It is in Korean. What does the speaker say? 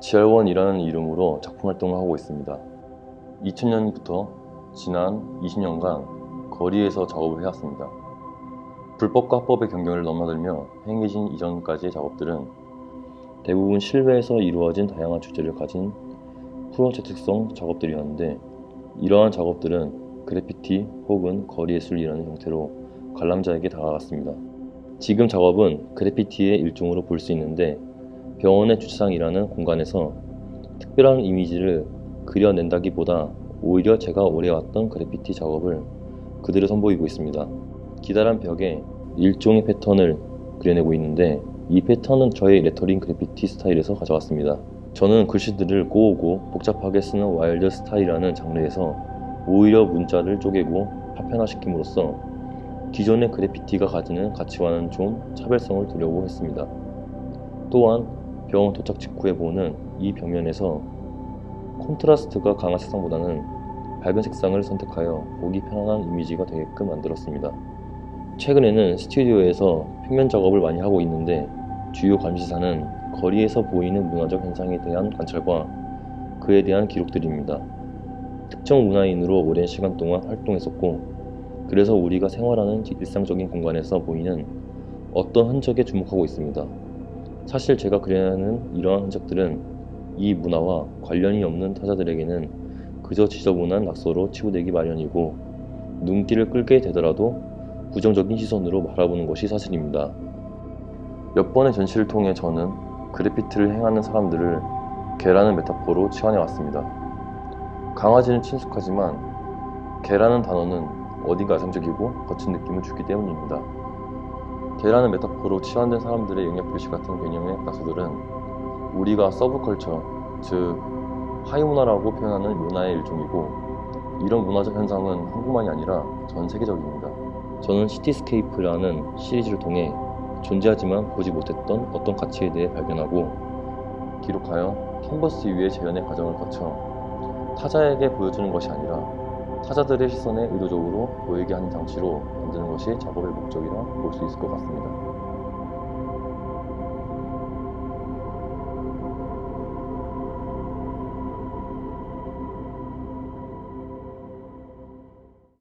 지알원이라는 이름으로 작품 활동을 하고 있습니다. 2000년부터 지난 20년간 거리에서 작업을 해왔습니다. 불법과 합법의 경계를 넘나들며 행해진 이전까지의 작업들은 대부분 실외에서 이루어진 다양한 주제를 가진 프로젝트성 작업들이었는데 이러한 작업들은 그래피티 혹은 거리 예술이라는 형태로 관람자에게 다가갔습니다. 지금 작업은 그래피티의 일종으로 볼 수 있는데 병원의 주차장이라는 공간에서 특별한 이미지를 그려낸다기보다 오히려 제가 오래 왔던 그래피티 작업을 그대로 선보이고 있습니다. 기다란 벽에 일종의 패턴을 그려내고 있는데 이 패턴은 저의 레터링 그래피티 스타일에서 가져왔습니다. 저는 글씨들을 꼬우고 복잡하게 쓰는 와일드 스타일이라는 장르에서 오히려 문자를 쪼개고 파편화시킴으로써 기존의 그래피티가 가지는 가치와는 좀 차별성을 두려고 했습니다. 또한 병원 도착 직후에 보는 이 벽면에서 콘트라스트가 강한 색상보다는 밝은 색상을 선택하여 보기 편안한 이미지가 되게끔 만들었습니다. 최근에는 스튜디오에서 평면 작업을 많이 하고 있는데 주요 감시사는 거리에서 보이는 문화적 현상에 대한 관찰과 그에 대한 기록들입니다. 특정 문화인으로 오랜 시간 동안 활동했었고 그래서 우리가 생활하는 일상적인 공간에서 보이는 어떤 흔적에 주목하고 있습니다. 사실 제가 그려내는 이러한 흔적들은 이 문화와 관련이 없는 타자들에게는 그저 지저분한 낙서로 치부되기 마련이고 눈길을 끌게 되더라도 부정적인 시선으로 바라보는 것이 사실입니다. 몇 번의 전시를 통해 저는 그래피티를 행하는 사람들을 개라는 메타포로 치환해 왔습니다. 강아지는 친숙하지만 개라는 단어는 어딘가 야성적이고 거친 느낌을 주기 때문입니다. 개라는 메타포로 치환된 사람들의 영역 표시 같은 개념의 낙서들은 우리가 서브컬처, 즉 하이문화라고 표현하는 문화의 일종이고 이런 문화적 현상은 한국만이 아니라 전 세계적입니다. 저는 시티스케이프라는 시리즈를 통해 존재하지만 보지 못했던 어떤 가치에 대해 발견하고 기록하여 캔버스 위의 재현의 과정을 거쳐 타자에게 보여주는 것이 아니라 타자들의 시선에 의도적으로 보이게 하는 장치로 만드는 것이 작업의 목적이라 볼 수 있을 것 같습니다.